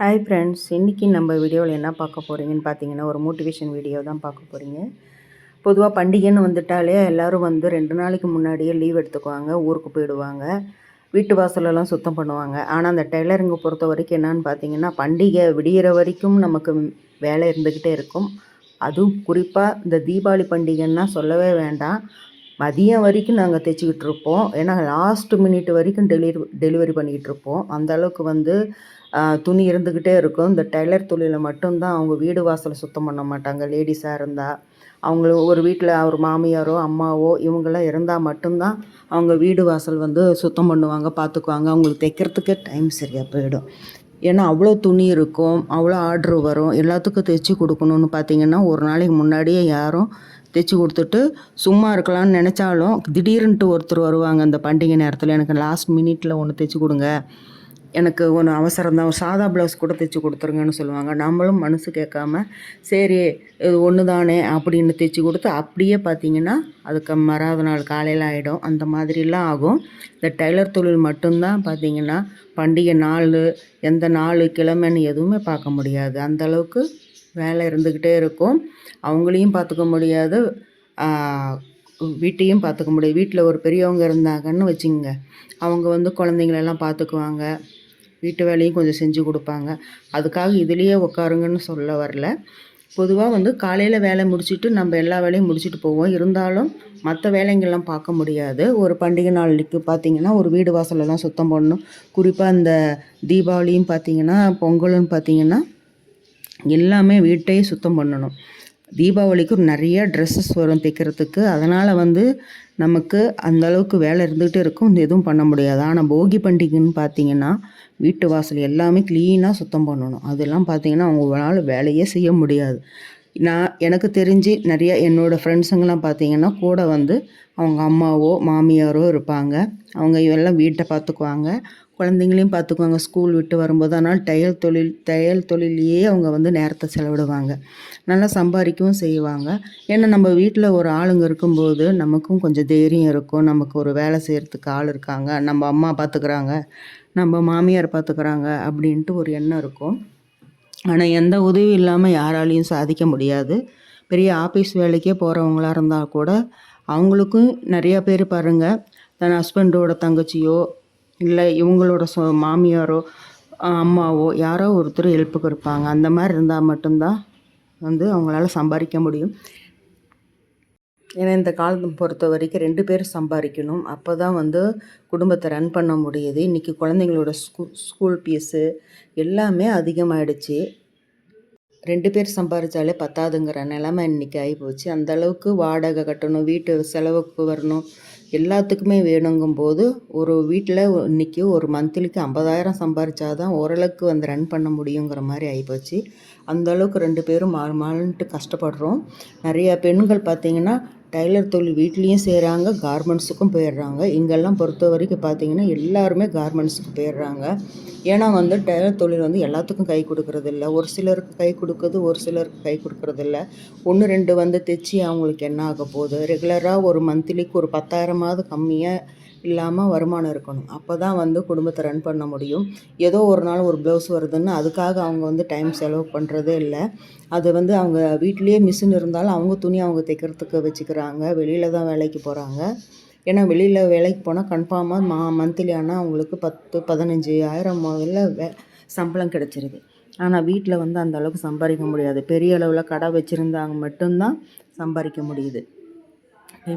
Hi friends இன்றைக்கி நம்ம வீடியோவில் என்ன பார்க்க போகிறீங்கன்னு பார்த்தீங்கன்னா ஒரு மோட்டிவேஷன் வீடியோ தான் பார்க்க போகிறீங்க பொதுவாக பண்டிகைன்னு வந்துட்டாலே எல்லோரும் வந்து ரெண்டு நாளைக்கு முன்னாடியே லீவ் எடுத்துக்குவாங்க ஊருக்கு போயிடுவாங்க வீட்டு வாசலெல்லாம் சுத்தம் பண்ணுவாங்க. ஆனால் அந்த டெய்லரிங்கை பொறுத்த வரைக்கும் என்னன்னு பார்த்தீங்கன்னா பண்டிகை விடிகிற வரைக்கும் நமக்கு வேலை இருந்துக்கிட்டே இருக்கும். அதுவும் குறிப்பாக இந்த தீபாவளி பண்டிகைன்னா சொல்லவே வேண்டாம். மதியம் வரைக்கும் நாங்கள் தைச்சிக்கிட்டு இருப்போம். ஏன்னா லாஸ்ட் மினிட் வரைக்கும் டெலிவரி டெலிவரி பண்ணிக்கிட்டு இருப்போம். அந்த அளவுக்கு வந்து துணி இருந்துக்கிட்டே இருக்கும். இந்த டெய்லர் தொழிலில் மட்டும்தான் அவங்க வீடு வாசலை சுத்தம் பண்ண மாட்டாங்க. லேடிஸாக இருந்தால் அவங்க ஒரு வீட்டில் அவர் மாமியாரோ அம்மாவோ இவங்கெல்லாம் இருந்தால் மட்டும்தான் அவங்க வீடு வாசல் வந்து சுத்தம் பண்ணுவாங்க பார்த்துக்குவாங்க அவங்களுக்கு தைக்கிறதுக்கே டைம் சரியாக போயிடும். ஏன்னா அவ்வளோ துணி இருக்கும் அவ்வளோ ஆர்ட்ரு வரும். எல்லாத்துக்கும் தைச்சி கொடுக்கணுன்னு பார்த்தீங்கன்னா ஒரு நாளைக்கு முன்னாடியே யாரும் தைச்சி கொடுத்துட்டு சும்மா இருக்கலாம்னு நினச்சாலும் திடீர்னுட்டு ஒருத்தர் வருவாங்க அந்த பண்டிகை நேரத்தில். எனக்கு லாஸ்ட் மினிட்டில் ஒன்று தைச்சி கொடுங்க. எனக்கு ஒன்று அவசரம் தான். ஒரு சாதா ப்ளவுஸ் கூட தைச்சி கொடுத்துருங்கன்னு சொல்லுவாங்க. நம்மளும் மனசு கேட்காம சரி இது ஒன்று தானே அப்படின்னு தைச்சி கொடுத்து அப்படியே பார்த்தீங்கன்னா அதுக்கு மறாத நாள் காலையில் ஆகிடும் அந்த மாதிரிலாம் ஆகும். இந்த டைலர் தொழில் மட்டும்தான் பார்த்தீங்கன்னா பண்டிகை நாள் எந்த நாள் கிழமைன்னு எதுவுமே பார்க்க முடியாது. அந்தளவுக்கு வேலை இருந்துக்கிட்டே இருக்கும். அவங்களையும் பார்த்துக்க முடியாது. வீட்டையும் பார்த்துக்க முடியாது. வீட்டில் ஒரு பெரியவங்க இருந்தாங்கன்னு வச்சுங்க அவங்க வந்து குழந்தைங்களெல்லாம் பார்த்துக்குவாங்க. வீட்டு வேலையும் கொஞ்சம் செஞ்சு கொடுப்பாங்க. அதுக்காக இதுலேயே உட்காருங்கன்னு சொல்ல வரல. பொதுவாக வந்து காலையில் வேலை முடிச்சுட்டு நம்ம எல்லா வேலையும் முடிச்சுட்டு போவோம். இருந்தாலும் மற்ற வேலைங்கள்லாம் பார்க்க முடியாது. ஒரு பண்டிகை நாளைக்கு பார்த்திங்கன்னா ஒரு வீடு வாசலெல்லாம் சுத்தம் பண்ணணும். குறிப்பாக இந்த தீபாவளியும் பார்த்திங்கன்னா பொங்கலும் பார்த்திங்கன்னா எல்லாமே வீட்டையே சுத்தம் பண்ணணும். தீபாவளிக்கு நிறைய ட்ரெஸ்ஸஸ் வரும் தைக்கிறதுக்கு. அதனால் வந்து நமக்கு அந்த அளவுக்கு வேலை இருந்துகிட்டே இருக்கும். எதுவும் பண்ண முடியாது. ஆனால் போகி பண்டிகைன்னு பார்த்தீங்கன்னா வீட்டு வாசல் எல்லாமே க்ளீனாக சுத்தம் பண்ணணும். அதெல்லாம் பார்த்தீங்கன்னா அவங்களால வேலையே செய்ய முடியாது. நான் எனக்கு தெரிஞ்சு நிறைய என்னோடய ஃப்ரெண்ட்ஸுங்கெல்லாம் பார்த்தீங்கன்னா கூட வந்து அவங்க அம்மாவோ மாமியாரோ இருப்பாங்க. அவங்க எல்லாம் வீட்டை பார்த்துக்குவாங்க குழந்தைங்களையும் பார்த்துக்குவாங்க. ஸ்கூல் விட்டு வரும்போது. அதனால் தையல் தொழில் தையல் தொழிலையே அவங்க வந்து நேரத்தை செலவிடுவாங்க. நல்லா சம்பாதிக்கவும் செய்வாங்க. ஏன்னா நம்ம வீட்டில் ஒரு ஆளுங்க இருக்கும்போது நமக்கும் கொஞ்சம் தைரியம் இருக்கும். நமக்கு ஒரு வேலை செய்கிறதுக்கு ஆள் இருக்காங்க. நம்ம அம்மா பார்த்துக்குறாங்க. நம்ம மாமியார் பார்த்துக்குறாங்க அப்படின்ட்டு ஒரு எண்ணம் இருக்கும். ஆனால் எந்த உதவி இல்லாமல் யாராலையும் சாதிக்க முடியாது. பெரிய ஆஃபீஸ் வேலைக்கே போகிறவங்களாக இருந்தால் கூட அவங்களுக்கும் நிறையா பேர் பாருங்கள் தன் ஹஸ்பண்டோட தங்கச்சியோ இல்லை இவங்களோட சொ மாமியாரோ அம்மாவோ யாரோ ஒருத்தர் ஹெல்ப்புக்கு இருப்பாங்க. அந்த மாதிரி இருந்தால் மட்டும்தான் வந்து அவங்களால சம்பாதிக்க முடியும். ஏன்னா இந்த காலத்தை பொறுத்த வரைக்கும் ரெண்டு பேர் சம்பாதிக்கணும். அப்போ தான் வந்து குடும்பத்தை ரன் பண்ண முடியுது. இன்றைக்கி குழந்தைங்களோட ஸ்கூ ஸ்கூல் ஃபீஸு எல்லாமே அதிகமாகிடுச்சு ரெண்டு பேர் சம்பாதிச்சாலே பத்தாதுங்கிற நிலமை இன்றைக்கி ஆகிப்போச்சு அந்தளவுக்கு வாடகை கட்டணும் வீட்டு செலவுக்கு வரணும் எல்லாத்துக்குமே வேணுங்கும்போது ஒரு வீட்டில் இன்றைக்கி ஒரு மந்த்லிக்கு ஐம்பதாயிரம் சம்பாரித்தா தான் ஓரளவுக்கு வந்து ரன் பண்ண முடியுங்கிற மாதிரி ஆகிப்போச்சு அந்தளவுக்கு ரெண்டு பேரும் மாறு மாறுன்ட்டு கஷ்டப்படுறோம். நிறையா பெண்கள் பார்த்திங்கன்னா டைலர் தொழில் வீட்லேயும் செய்கிறாங்க கார்மெண்ட்ஸுக்கும் போயிடுறாங்க. இங்கெல்லாம் பொறுத்த வரைக்கும் பார்த்திங்கன்னா எல்லாருமே கார்மெண்ட்ஸுக்கு போயிடுறாங்க. ஏன்னா வந்து டைலர் தொழில் வந்து எல்லாத்துக்கும் கை கொடுக்கறதில்ல. ஒரு சிலருக்கு கை கொடுக்குது ஒரு சிலருக்கு கை கொடுக்கறதில்ல. ஒன்று ரெண்டு வந்து தைச்சி அவங்களுக்கு என்ன ஆக போகுது? ரெகுலராக ஒரு மந்த்லிக்கு ஒரு பத்தாயிரமாவது கம்மியாக இல்லாமல் வருமானம் இருக்கணும். அப்போ தான் வந்து குடும்பத்தை ரன் பண்ண முடியும். ஏதோ ஒரு நாள் ஒரு ப்ளவுஸ் வருதுன்னு அதுக்காக அவங்க வந்து டைம் செலவு பண்ணுறதே இல்லை. அது வந்து அவங்க வீட்லேயே மிஷின் இருந்தாலும் அவங்க துணி அவங்க தைக்கிறதுக்கு வச்சுக்கிறாங்க. வெளியில் தான் வேலைக்கு போகிறாங்க ஏன்னா வெளியில் வேலைக்கு போனால் கன்ஃபார்மாக மா மந்த்லி ஆனால் அவங்களுக்கு பத்து பதினஞ்சு ஆயிரம் முதல்ல வே சம்பளம் கிடச்சிருது. ஆனால் வீட்டில் வந்து அந்த அளவுக்கு சம்பாதிக்க முடியாது. பெரிய அளவில் கடை வச்சுருந்தாங்க மட்டும்தான் சம்பாதிக்க முடியுது.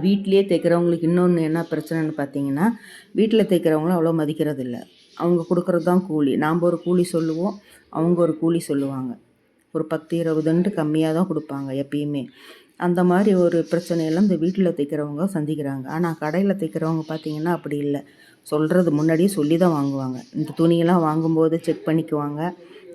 வீட்லேயே தைக்கிறவங்களுக்கு இன்னொன்று என்ன பிரச்சனைன்னு பார்த்தீங்கன்னா வீட்டில் தைக்கிறவங்களும் அவ்வளோ மதிக்கிறது இல்லை அவங்க கொடுக்குறது தான் கூலி. நாம் ஒரு கூலி சொல்லுவோம் அவங்க ஒரு கூலி சொல்லுவாங்க. ஒரு பத்து இருபதுன்ட்டு கம்மியாக தான் கொடுப்பாங்க எப்பயுமே. அந்த மாதிரி ஒரு பிரச்சனையெல்லாம் இந்த வீட்டில் தைக்கிறவங்க சந்திக்கிறாங்க. ஆனால் கடையில் தைக்கிறவங்க பார்த்திங்கன்னா அப்படி இல்லை. சொல்கிறது முன்னாடியே சொல்லி தான் வாங்குவாங்க. இந்த துணியெல்லாம் வாங்கும்போது செக் பண்ணிக்குவாங்க.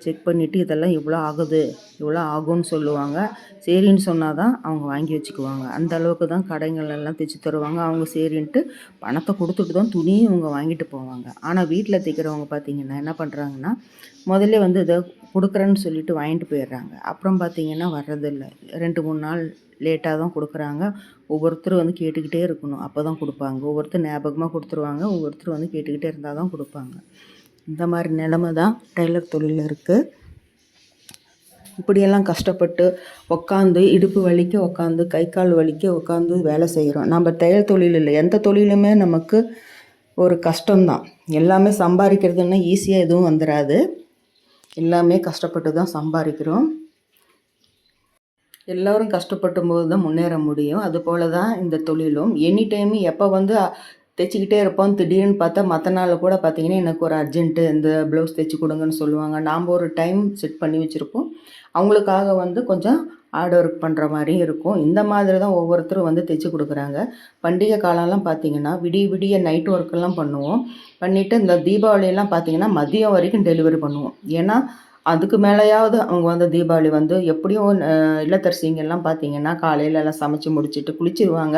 செக் பண்ணிவிட்டு இதெல்லாம் இவ்வளோ ஆகுது இவ்வளோ ஆகும்னு சொல்லுவாங்க. சரின்னு சொன்னால் தான் அவங்க வாங்கி வச்சுக்குவாங்க. அந்த அளவுக்கு தான் கடைங்களெல்லாம் தைச்சி தருவாங்க. அவங்க சரின்ட்டு பணத்தை கொடுத்துட்டு தான் துணியும் இவங்க வாங்கிட்டு போவாங்க. ஆனால் வீட்டில் தைக்கிறவங்க பார்த்திங்கன்னா என்ன பண்ணுறாங்கன்னா முதல்ல வந்து இதை கொடுக்குறேன்னு சொல்லிட்டு வாங்கிட்டு போயிடுறாங்க. அப்புறம் பார்த்திங்கன்னா வர்றதில்லை. ரெண்டு மூணு நாள் லேட்டாக தான் கொடுக்குறாங்க. ஒவ்வொருத்தரும் வந்து கேட்டுக்கிட்டே இருக்கணும். அப்போ தான் கொடுப்பாங்க. ஒவ்வொருத்தர் ஞாபகமாக கொடுத்துருவாங்க. ஒவ்வொருத்தர் வந்து கேட்டுக்கிட்டே இருந்தால் தான் கொடுப்பாங்க. இந்த மாதிரி நிலமை தான் டெய்லர் தொழிலில் இருக்குது இப்படியெல்லாம் கஷ்டப்பட்டு உக்காந்து இடுப்பு வலிக்க உக்காந்து கை கால் வலிக்க உட்காந்து வேலை செய்கிறோம் நம்ம தையல் தொழில் இல்லை. எந்த தொழிலுமே நமக்கு ஒரு கஷ்டம்தான் எல்லாமே சம்பாதிக்கிறதுன்னா ஈஸியாக எதுவும் வந்துடாது எல்லாமே கஷ்டப்பட்டு தான் சம்பாதிக்கிறோம். எல்லோரும் கஷ்டப்படும் போது தான் முன்னேற முடியும். அதுபோல் தான் இந்த தொழிலும். எனி டைம் எப்போ வந்து தைச்சிக்கிட்டே இருப்போம். திடீர்னு பார்த்தா மற்ற நாளில் கூட பார்த்தீங்கன்னா எனக்கு ஒரு அர்ஜென்ட்டு இந்த ப்ளவுஸ் தைச்சி கொடுங்கன்னு சொல்லுவாங்க. நாம் ஒரு டைம் செட் பண்ணி வச்சுருப்போம். அவங்களுக்காக வந்து கொஞ்சம் ஹார்ட் ஒர்க் பண்ணுற மாதிரியும் இருக்கும். இந்த மாதிரி தான் ஒவ்வொருத்தரும் வந்து தைச்சி கொடுக்குறாங்க. பண்டிகை காலம்லாம் பார்த்திங்கன்னா விடிய விடிய நைட் ஒர்க்கெல்லாம் பண்ணுவோம். பண்ணிவிட்டு இந்த தீபாவளியெல்லாம் பார்த்திங்கன்னா மதியம் வரைக்கும் டெலிவரி பண்ணுவோம். ஏன்னா அதுக்கு மேலேயாவது அவங்க வந்து தீபாவளி வந்து எப்படியும் இல்லத்தரசிங்கெல்லாம் பார்த்தீங்கன்னா காலையில எல்லாம் சமைச்சு முடிச்சுட்டு குளிச்சிருவாங்க.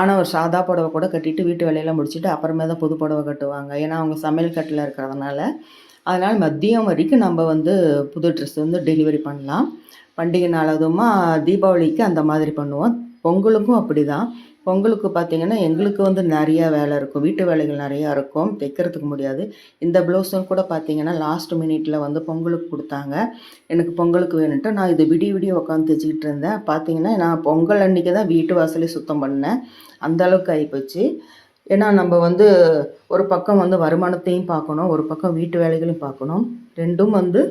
ஆனால் ஒரு சாதா புடவை கூட கட்டிட்டு வீட்டு வேலையெல்லாம் முடிச்சுட்டு அப்புறமே தான் புது புடவை கட்டுவாங்க. ஏன்னா அவங்க சமையல் கட்டில் இருக்கிறதுனால. அதனால் மதியம் வரைக்கும் நம்ம வந்து புது ட்ரெஸ் வந்து டெலிவரி பண்ணலாம். பண்டிகை நாளதுமா தீபாவளிக்கு அந்த மாதிரி பண்ணுவோம். பொங்கலுக்கும் அப்படி தான் பொங்கலுக்கு பார்த்திங்கன்னா எங்களுக்கு வந்து நிறையா வேலை இருக்கும். வீட்டு வேலைகள் நிறையா இருக்கும். தைக்கிறதுக்கு முடியாது. இந்த ப்ளவுஸும் கூட பார்த்திங்கன்னா லாஸ்ட் மினிட்ல வந்து பொங்கலுக்கு கொடுத்தாங்க. எனக்கு பொங்கலுக்கு வேணுன்ட்டு நான் இது விடிய விடிய உட்காந்து தைச்சிக்கிட்டு இருந்தேன். பார்த்திங்கன்னா நான் பொங்கல் அன்றைக்கி தான் வீட்டு வாசலே சுத்தம் பண்ணேன். அந்தளவுக்கு ஆகிப்போச்சு ஏன்னா நம்ம வந்து ஒரு பக்கம் வந்து வருமானத்தையும் பார்க்கணும். ஒரு பக்கம் வீட்டு வேலைகளையும் பார்க்கணும். ரெண்டும் வந்து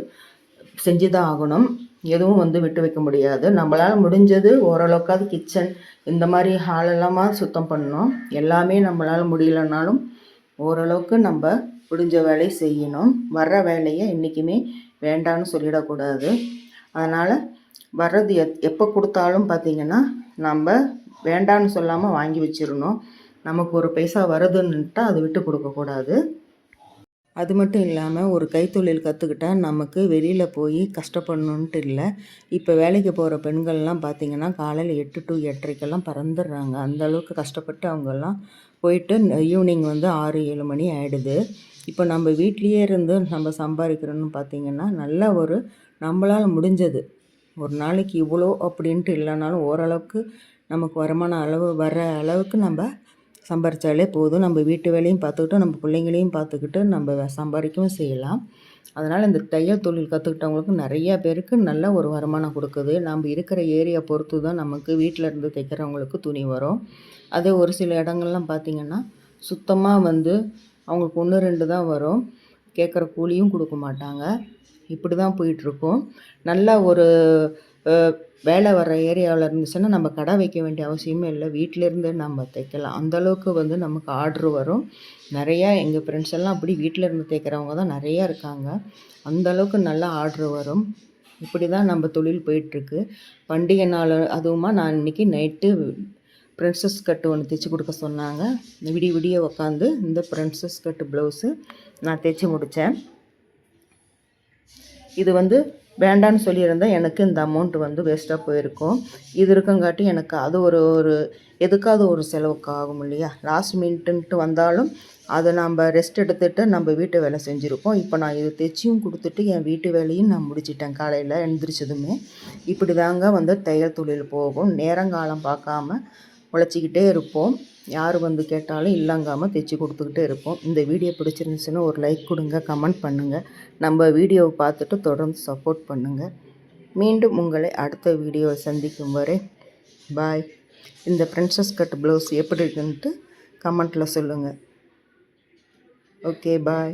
செஞ்சு தான் ஆகணும். எதுவும் வந்து விட்டு வைக்க முடியாது. நம்மளால் முடிஞ்சது ஓரளவுக்காவது கிச்சன் இந்த மாதிரி ஹாலெல்லாமா சுத்தம் பண்ணணும். எல்லாமே நம்மளால் முடியலனாலும் ஓரளவுக்கு நம்ம முடிஞ்ச வேலையை செய்யணும். வர்ற வேலையை என்றைக்குமே வேண்டான்னு சொல்லிடக்கூடாது. அதனால் வர்றது எத் எப்போ கொடுத்தாலும் பார்த்திங்கன்னா நம்ம வேண்டான்னு சொல்லாமல் வாங்கி வச்சிடணும். நமக்கு ஒரு பைசா வருதுன்னுட்டு அதை விட்டு கொடுக்கக்கூடாது. அது மட்டும் இல்லாமல் ஒரு கைத்தொழில் கற்றுக்கிட்டா நமக்கு வெளியில் போய் கஷ்டப்படணுன்ட்டு இல்லை. இப்போ வேலைக்கு போகிற பெண்கள்லாம் பார்த்திங்கன்னா காலையில் எட்டு டு எட்டரைக்கெல்லாம் பறந்துடுறாங்க. அந்தளவுக்கு கஷ்டப்பட்டு அவங்கெல்லாம் போயிட்டு ஈவினிங் வந்து ஆறு ஏழு மணி ஆகிடுது இப்போ நம்ம வீட்லேயே இருந்து நம்ம சம்பாதிக்கிறோன்னு பார்த்திங்கன்னா நல்ல ஒரு நம்மளால் முடிஞ்சது. ஒரு நாளைக்கு இவ்வளோ அப்படின்ட்டு இல்லைனாலும் ஓரளவுக்கு நமக்கு வருமான அளவு வர அளவுக்கு நம்ம சம்பாரித்தாலே போதும். நம்ம வீட்டு வேலையும் பார்த்துக்கிட்டு நம்ம பிள்ளைங்களையும் பார்த்துக்கிட்டு நம்ம சம்பாதிக்கவும் செய்யலாம். அதனால் இந்த தையல் தொழில் கற்றுக்கிட்டவங்களுக்கு நிறையா பேருக்கு நல்ல ஒரு வருமானம் கொடுக்குது. நம்ம இருக்கிற ஏரியா பொறுத்து தான் நமக்கு வீட்டில் இருந்து தைக்கிறவங்களுக்கு துணி வரும். அதே ஒரு சில இடங்கள்லாம் பார்த்திங்கன்னா சுத்தமாக வந்து அவங்களுக்கு ஒன்று ரெண்டு தான் வரும். கேட்குற கூலியும் கொடுக்க மாட்டாங்க. இப்படி தான் போயிட்டுருக்கோம். நல்ல ஒரு வேலை வர்ற ஏரியாவில் இருந்துச்சுன்னா நம்ம கடை வைக்க வேண்டிய அவசியமே இல்லை. வீட்டிலேருந்து நம்ம தைக்கலாம். அந்தளவுக்கு வந்து நமக்கு ஆர்ட்ரு வரும். நிறையா எங்கள் ஃப்ரெண்ட்ஸ் எல்லாம் அப்படி வீட்டில் இருந்து தைக்கிறவங்க தான் நிறையா இருக்காங்க. அந்தளவுக்கு நல்லா ஆர்டர் வரும். இப்படி தான் நம்ம தொழில் போயிட்டுருக்கு. பண்டிகை நாள் அதுவுமா நான் இன்றைக்கி நைட்டு ப்ரின்ஸஸ் கட்டு ஒன்று தைச்சி கொடுக்க சொன்னாங்க. விடிய விடிய உக்காந்து இந்த ப்ரின்ஸஸ் கட்டு ப்ளவுஸு நான் தைச்சி முடித்தேன் இது வந்து வேண்டான்னு சொல்லியிருந்தால் எனக்கு இந்த அமௌண்ட் வந்து வேஸ்ட்டாக போயிருக்கும். இது இருக்கங்காட்டி எனக்கு அது ஒரு ஒரு எதுக்காவது ஒரு செலவுக்கு ஆகும் இல்லையா? லாஸ்ட் மினிட்டுன்ட்டு வந்தாலும் அதை நம்ம ரெஸ்ட் எடுத்துகிட்டு நம்ம வீட்டு வேலை செஞ்சுருப்போம். இப்போ நான் இது தைச்சியும் கொடுத்துட்டு என் வீட்டு வேலையும் நான் முடிச்சிட்டேன் காலையில் எழுந்திரிச்சதுமே இப்படி தாங்க வந்து தையல் தொழில் போகும். நேரங்காலம் பார்க்காம உழைச்சிக்கிட்டே இருப்போம். யார் வந்து கேட்டாலும் இல்லங்காமல் தைச்சி கொடுத்துக்கிட்டே இருப்போம். இந்த வீடியோ பிடிச்சிருந்துச்சுன்னா ஒரு லைக் கொடுங்க கமெண்ட் பண்ணுங்கள் நம்ம வீடியோவை பார்த்துட்டு தொடர்ந்து சப்போர்ட் பண்ணுங்கள் மீண்டும் உங்களை அடுத்த வீடியோவை சந்திக்கும் வரை பாய் இந்த ப்ரின்சஸ் கட் ப்ளவுஸ் எப்படி இருக்குன்ட்டு கமெண்ட்டில் சொல்லுங்கள் ஓகே பாய்